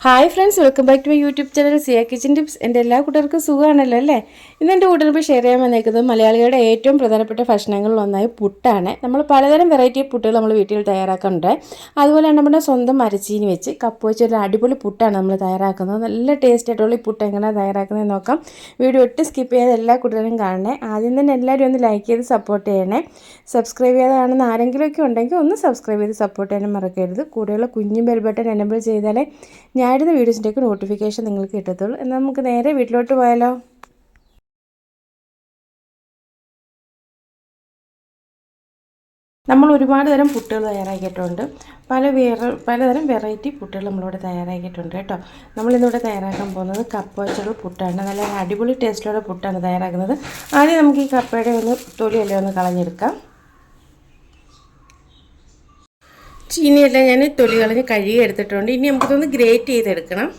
Hi friends welcome back to my YouTube channel Siya kitchen tips എന്റെ എല്ലാ കൂട്ടുകാർക്കും സുഖമാണല്ലോ അല്ലേ? ഇന്ന് എന്റെ കൂട്ടർക്ക് ഷെയർ ചെയ്യാൻ വന്നേക്കുന്നത് മലയാളികളുടെ ഏറ്റവും പ്രധാനപ്പെട്ട ഭക്ഷണങ്ങളിൽ ഒന്നായ പുട്ടാണ്. നമ്മൾ പലതരം വെറൈറ്റി പുട്ടുകൾ നമ്മൾ വീട്ടിൽ തയ്യാറാക്കുന്നുണ്ട് അതുപോലെ തന്നെ നമ്മുടെ സ്വന്തം മരച്ചീനി വെച്ച് കപ്പ് വെച്ച് ഒരു അടിപൊളി പുട്ടാണ് നമ്മൾ തയ്യാറാക്കുന്നത്. നല്ല ടേസ്റ്റ് ആയിട്ടുള്ള ഈ പുട്ട് എങ്ങനെയാണ് തയ്യാറാക്കുന്നത് നോക്കാം. വീഡിയോ ഒട്ടും സ്കിപ്പ് ചെയ്യാതെ എല്ലാ കൂട്ടുകാരും കാണണേ. ആദ്യം തന്നെ എല്ലാവരും ഒന്ന് ലൈക്ക് ചെയ്ത് സപ്പോർട്ട് ചെയ്യണേ. സബ്സ്ക്രൈബ് ചെയ്യാതെ കാണുന്ന ആരെങ്കിലുമൊക്കെ ഉണ്ടെങ്കിൽ ഒന്ന് സബ്സ്ക്രൈബ് ചെയ്ത് സപ്പോർട്ട് ചെയ്യാനും മറക്കരുത്. കൂടെയുള്ള കുഞ്ഞു ബെൽ ബട്ടൺ എനബിൾ ചെയ്താലേ ഞാനിടുന്ന വീഡിയോസിന്റെയൊക്കെ നോട്ടിഫിക്കേഷൻ നിങ്ങൾക്ക് കിട്ടത്തുള്ളൂ. എന്നാൽ നമുക്ക് നേരെ വീട്ടിലോട്ട് പോയാലോ? നമ്മൾ ഒരുപാട് തരം പുട്ടുകൾ തയ്യാറാക്കിയിട്ടുണ്ട്. പല വേറെ പലതരം വെറൈറ്റി പുട്ടുകൾ നമ്മളിവിടെ തയ്യാറാക്കിയിട്ടുണ്ട് കേട്ടോ. നമ്മളിന്നിവിടെ തയ്യാറാക്കാൻ പോകുന്നത് കപ്പ വെച്ചുള്ള പുട്ടാണ്. നല്ല അടിപൊളി ടേസ്റ്റുള്ള പുട്ടാണ് തയ്യാറാക്കുന്നത്. ആദ്യം നമുക്ക് ഈ കപ്പയുടെ ഒന്ന് തൊലിയെല്ലാം ഒന്ന് കളഞ്ഞെടുക്കാം. ചീനിയെല്ലാം ഞാൻ തൊലി കളഞ്ഞ് കഴുകി എടുത്തിട്ടുണ്ട്. ഇനി നമുക്കിതൊന്ന് ഗ്രേറ്റ് ചെയ്തെടുക്കണം.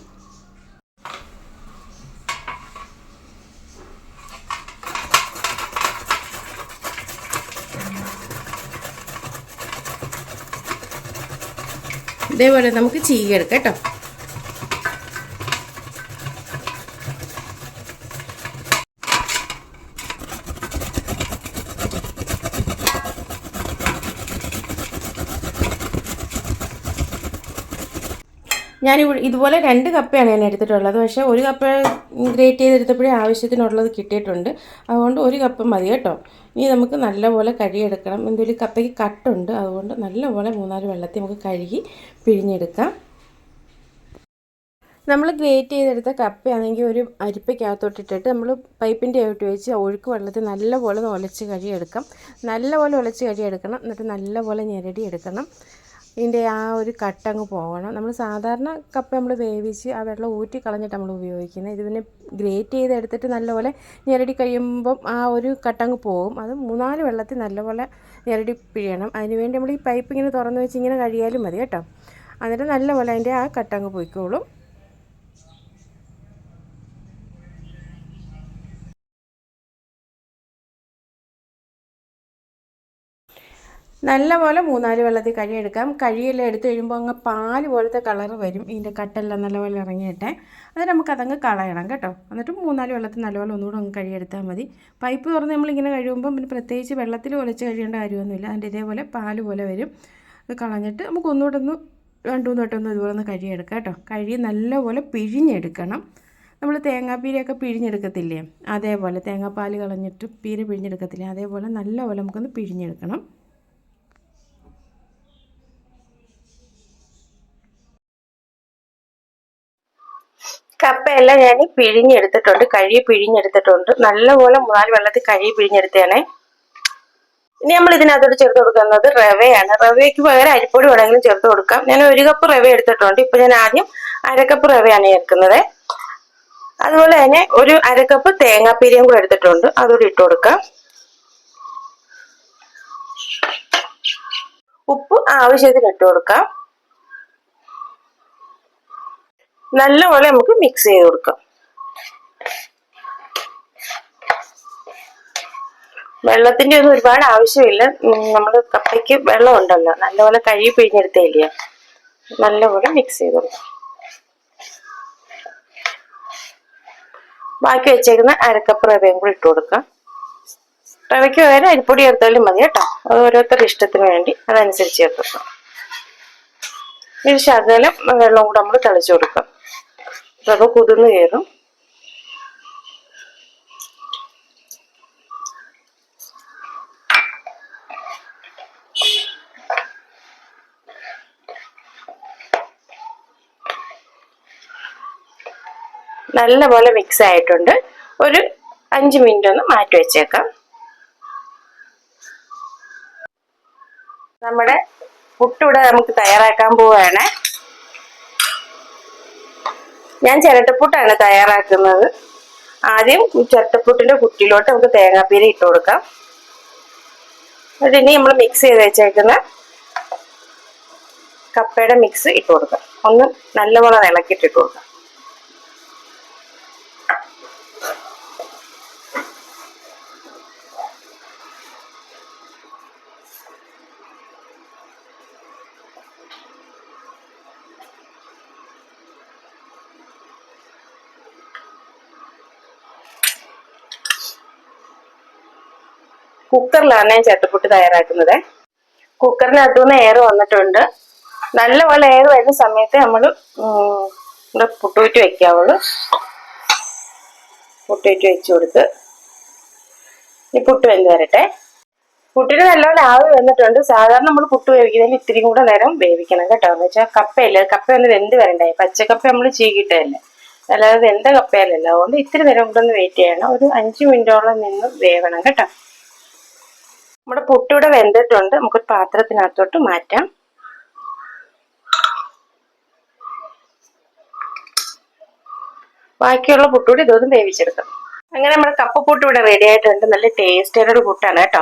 ഇതേപോലെ നമുക്ക് ചീകെടുക്കാം കേട്ടോ. ഞാൻ ഇതുപോലെ രണ്ട് കപ്പയാണ് ഞാൻ എടുത്തിട്ടുള്ളത്. പക്ഷേ ഒരു കപ്പ ഗ്രേറ്റ് ചെയ്തെടുത്തപ്പോഴേ ആവശ്യത്തിനുള്ളത് കിട്ടിയിട്ടുണ്ട്. അതുകൊണ്ട് ഒരു കപ്പ് മതി കേട്ടോ. ഇനി നമുക്ക് നല്ലപോലെ കഴുകിയെടുക്കണം. എന്തൊരു കപ്പയ്ക്ക് കട്ടുണ്ട്. അതുകൊണ്ട് നല്ലപോലെ മൂന്നാൽ വെള്ളത്തിൽ നമുക്ക് കഴുകി പിഴിഞ്ഞെടുക്കാം. നമ്മൾ ഗ്രേറ്റ് ചെയ്തെടുത്ത കപ്പയാണെങ്കിൽ ഒരു അരിപ്പയ്ക്കകത്തോട്ടിട്ടിട്ട് നമ്മൾ പൈപ്പിന്റെ ആയിട്ട് വെച്ച് ഒഴുക്ക് വെള്ളത്തിൽ നല്ലപോലെ ഉലച്ച് കഴുകിയെടുക്കാം. നല്ലപോലെ ഉലച്ച് കഴുകിയെടുക്കണം. എന്നിട്ട് നല്ലപോലെ ഞെരടി എടുക്കണം ഇതിന്റെ ആ ഒരു കട്ടങ്ങ് പോകണം. നമ്മൾ സാധാരണ കപ്പ നമ്മൾ വേവിച്ച് ആ വെള്ളം ഊറ്റി കളഞ്ഞിട്ട് നമ്മൾ ഉപയോഗിക്കുന്നത്. ഇത് പിന്നെ ഗ്രേറ്റ് ചെയ്തെടുത്തിട്ട് നല്ലപോലെ ഞെരടി കഴിയുമ്പം ആ ഒരു കട്ടങ്ങ് പോകും. അത് മൂന്നാൽ വെള്ളത്തിൽ നല്ലപോലെ ഞെരടി പിഴിയണം അതിനുവേണ്ടി നമ്മൾ ഈ പൈപ്പ് ഇങ്ങനെ തുറന്ന് വെച്ച് ഇങ്ങനെ കഴിയാലും മതി കേട്ടോ. എന്നിട്ട് നല്ലപോലെ അതിന്റെ ആ കട്ടങ്ങ് പോയിക്കോളും. നല്ലപോലെ മൂന്നാൽ വെള്ളത്തിൽ കഴുകിയെടുക്കാം. കഴിയെല്ലാം എടുത്തു കഴിയുമ്പോൾ അങ്ങ് പാൽ പോലത്തെ കളർ വരും. ഇതിന്റെ കട്ടെല്ലാം നല്ലപോലെ ഇറങ്ങിയിട്ടെ. അത് നമുക്കതങ്ങ് കളയണം കേട്ടോ. എന്നിട്ട് മൂന്നാൽ വെള്ളത്തിൽ നല്ലപോലെ ഒന്നുകൂടെ അങ്ങ് കഴുകിയെടുത്താൽ മതി. പൈപ്പ് തുറന്ന് നമ്മളിങ്ങനെ കഴുകുമ്പോൾ പിന്നെ പ്രത്യേകിച്ച് വെള്ളത്തിൽ ഒലച്ച് കഴിയേണ്ട കാര്യമൊന്നുമില്ല. അതിന്റെ ഇതേപോലെ പാൽ പോലെ വരും. അത് കളഞ്ഞിട്ട് നമുക്ക് ഒന്നുകൂടെ ഒന്ന് രണ്ടു മൂന്ന് ഇതുപോലെ ഒന്ന് കഴുകിയെടുക്കാം കേട്ടോ. കഴുകി നല്ലപോലെ പിഴിഞ്ഞെടുക്കണം. നമ്മൾ തേങ്ങാപ്പീരയൊക്കെ പിഴിഞ്ഞെടുക്കത്തില്ലേ? അതേപോലെ തേങ്ങാപ്പാൽ കളഞ്ഞിട്ട് പീര പിഴിഞ്ഞെടുക്കത്തില്ലേ? അതേപോലെ നല്ലപോലെ നമുക്കൊന്ന് പിഴിഞ്ഞെടുക്കണം. കപ്പയെല്ലാം ഞാൻ പിഴിഞ്ഞെടുത്തിട്ടുണ്ട് കഴുകി പിഴിഞ്ഞെടുത്തിട്ടുണ്ട്. നല്ലപോലെ മൂന്നാൽ വെള്ളത്തിൽ കഴുകി പിഴിഞ്ഞെടുത്തേണേ ഇനി നമ്മൾ ഇതിനകത്തോട്ട് ചേർത്ത് കൊടുക്കുന്നത് റവയാണ്. റവയ്ക്ക് പകരം അരിപ്പൊടി വേണമെങ്കിലും ചേർത്ത് കൊടുക്കാം. ഞാൻ ഒരു കപ്പ് റവ എടുത്തിട്ടുണ്ട്. ഇപ്പൊ ഞാൻ ആദ്യം അരക്കപ്പ് റവയാണ് ചേർക്കുന്നത്. അതുപോലെ തന്നെ ഒരു അരക്കപ്പ് തേങ്ങാപ്പീരിയും കൂടെ എടുത്തിട്ടുണ്ട്. അതുകൂടി ഇട്ട് കൊടുക്കാം. ഉപ്പ് ആവശ്യത്തിന് ഇട്ട് കൊടുക്കാം. നല്ലപോലെ നമുക്ക് മിക്സ് ചെയ്ത് കൊടുക്കാം. വെള്ളത്തിന്റെ ഒന്നും ഒരുപാട് ആവശ്യമില്ല. നമ്മൾ കപ്പയ്ക്ക് വെള്ളം ഉണ്ടല്ലോ. നല്ലപോലെ കഴുകി പിഴിഞ്ഞെടുത്തേയില്ല നല്ലപോലെ മിക്സ് ചെയ്ത് കൊടുക്കാം. ബാക്കി വെച്ചേക്കുന്ന അരക്കപ്പ് റവയും കൂടി ഇട്ട് കൊടുക്കാം. റവയ്ക്ക് വേറെ അരിപ്പൊടി ചേർത്താലും മതി കേട്ടോ. അത് ഓരോരുത്തരുടെ ഇഷ്ടത്തിന് വേണ്ടി അതനുസരിച്ച് ചേർത്ത് കൊടുക്കാം ശകലം വെള്ളം കൂടെ നമ്മൾ തളിച്ചു കൊടുക്കാം. റവ കുതിർന്ന് കയറും. നല്ലപോലെ മിക്സ് ആയിട്ടുണ്ട്. ഒരു അഞ്ച് മിനിറ്റ് ഒന്ന് മാറ്റി വെച്ചേക്കാം. നമ്മുടെ പുട്ടിവിടെ നമുക്ക് തയ്യാറാക്കാൻ പോവുകയാണ്. ഞാൻ ചിരട്ടപ്പുട്ടാണ് തയ്യാറാക്കുന്നത്. ആദ്യം ചിരട്ടപ്പുട്ടിന്റെ കുറ്റിയിലോട്ട് നമുക്ക് തേങ്ങാപ്പീര ഇട്ട് കൊടുക്കാം. അതിനി നമ്മൾ മിക്സ് ചെയ്ത് വെച്ചേക്കുന്ന കപ്പയുടെ മിക്സ് ഇട്ട് കൊടുക്കാം. ഒന്ന് നല്ലപോലെ ഇളക്കിയിട്ട് ഇട്ട് കൊടുക്കാം. കുക്കറിലാണ് ഞാൻ ചട്ടുപുട്ട് തയ്യാറാക്കുന്നത്. കുക്കറിനകത്തുനിന്ന് എയർ വന്നിട്ടുണ്ട്. നല്ലപോലെ എയർ വരുന്ന സമയത്ത് നമ്മൾ ഇവിടെ പുട്ടുവിറ്റ് വെക്കാവുള്ളൂ. പുട്ടുവിറ്റ് വെച്ച് കൊടുത്ത്. ഈ പുട്ട് വെന്ത് വരട്ടെ. പുട്ടിന് നല്ലപോലെ ആവി വന്നിട്ടുണ്ട്. സാധാരണ നമ്മൾ പുട്ട് വേവിക്കുന്നതിൽ ഇത്തിരി കൂടെ നേരം വേവിക്കണം കേട്ടോ. എന്ന് വെച്ചാൽ കപ്പയില്ല? കപ്പ ഒന്ന് വെന്ത് വരണ്ടേ? പച്ചക്കപ്പ നമ്മൾ ചീകിട്ടതല്ലേ? അല്ലാതെ വെന്ത കപ്പയല്ലല്ലോ. അതുകൊണ്ട് ഇത്തിരി നേരം കൂടെ ഒന്ന് വെയിറ്റ് ചെയ്യണം. ഒരു അഞ്ച് മിനിറ്റോളം നിന്ന് വേവണം കേട്ടോ. നമ്മുടെ പുട്ടിവിടെ വെന്തിട്ടുണ്ട്. നമുക്ക് പാത്രത്തിനകത്തോട്ട് മാറ്റാം. ബാക്കിയുള്ള പുട്ടുകൂടി ഇതൊന്നും വേവിച്ചെടുക്കാം. അങ്ങനെ നമ്മുടെ കപ്പ പുട്ട് ഇവിടെ റെഡി ആയിട്ടുണ്ട്. നല്ല ഒരു പുട്ടാണ് കേട്ടോ.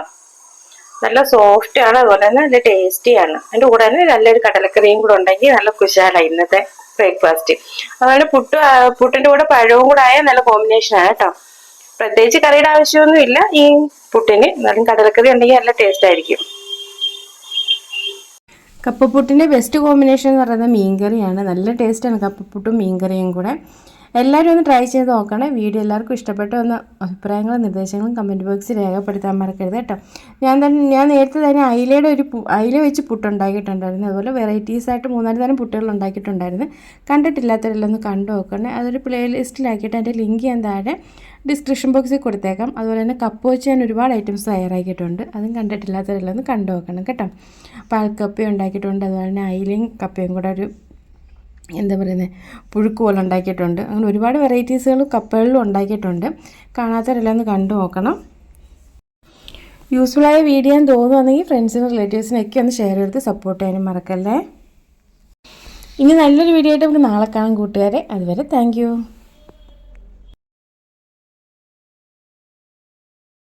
നല്ല സോഫ്റ്റ് ആണ് അതുപോലെ തന്നെ നല്ല ടേസ്റ്റിയാണ് അതിന്റെ കൂടെ തന്നെ നല്ലൊരു കടലക്കറിയും കൂടെ ഉണ്ടെങ്കിൽ നല്ല കുശാലാണ് ഇന്നത്തെ ബ്രേക്ക്ഫാസ്റ്റ് അതുപോലെ പുട്ട് പുട്ടിന്റെ കൂടെ പഴവും കൂടെ ആയാൽ നല്ല കോമ്പിനേഷൻ ആണ് കേട്ടോ. പ്രത്യേകിച്ച് കറിയുടെ ആവശ്യമൊന്നുമില്ല ഈ പുട്ടിന് എന്നാലും കടലക്കറി ഉണ്ടെങ്കിൽ നല്ല ടേസ്റ്റ് ആയിരിക്കും. കപ്പപ്പുട്ടിന്റെ ബെസ്റ്റ് കോമ്പിനേഷൻ എന്ന് പറയുന്നത് മീൻകറിയാണ്. നല്ല ടേസ്റ്റാണ് കപ്പപ്പുട്ടും മീൻകറിയും കൂടെ. എല്ലാവരും ഒന്ന് ട്രൈ ചെയ്ത് നോക്കണേ. വീഡിയോ എല്ലാവർക്കും ഇഷ്ടപ്പെട്ട ഒന്ന് അഭിപ്രായങ്ങളും നിർദ്ദേശങ്ങളും കമന്റ് ബോക്സിൽ രേഖപ്പെടുത്താൻ മറക്കരുത് കേട്ടോ. ഞാൻ തന്നെ ഞാൻ നേരത്തെ തന്നെ അയിലയുടെ ഒരു അയില വെച്ച് പുട്ടുണ്ടാക്കിയിട്ടുണ്ടായിരുന്നു. അതുപോലെ വെറൈറ്റീസ് ആയിട്ട് മൂന്നാൽ തരം പുട്ടുകൾ ഉണ്ടാക്കിയിട്ടുണ്ടായിരുന്നു. കണ്ടിട്ടില്ലാത്തവരെല്ലാം ഒന്ന് കണ്ടു നോക്കണേ. അതൊരു പ്ലേ ലിസ്റ്റിലാക്കിയിട്ട് അതിന്റെ ലിങ്ക് ഞാൻ താഴെ ഡിസ്ക്രിപ്ഷൻ ബോക്സിൽ കൊടുത്തേക്കാം. അതുപോലെ തന്നെ കപ്പ് വെച്ച് ഞാൻ ഒരുപാട് ഐറ്റംസ് തയ്യാറാക്കിയിട്ടുണ്ട്. അതും കണ്ടിട്ടില്ലാത്തവരെല്ലാം ഒന്ന് കണ്ടു നോക്കണം കേട്ടോ. പാൽക്കപ്പയും ഉണ്ടാക്കിയിട്ടുണ്ട്. അതുപോലെ തന്നെ അയിലയും കപ്പയും കൂടെ ഒരു എന്താ പറയുന്നത് പുഴുക്ക് പോലെ ഉണ്ടാക്കിയിട്ടുണ്ട്. അങ്ങനെ ഒരുപാട് വെറൈറ്റീസുകൾ കപ്പകളിലും ഉണ്ടാക്കിയിട്ടുണ്ട്. കാണാത്തവരെല്ലാം ഒന്ന് കണ്ടു നോക്കണം. യൂസ്ഫുള്ളായ വീഡിയോ എന്ന് തോന്നുവാണെങ്കിൽ ഫ്രണ്ട്സിനും റിലേറ്റീവ്സിനൊക്കെ ഒന്ന് ഷെയർ ചെയ്ത് സപ്പോർട്ട് ചെയ്യാനും മറക്കല്ലേ. ഇനി നല്ലൊരു വീഡിയോ ആയിട്ട് നമുക്ക് നാളെ കാണാം കൂട്ടുകാരെ. അതുവരെ താങ്ക്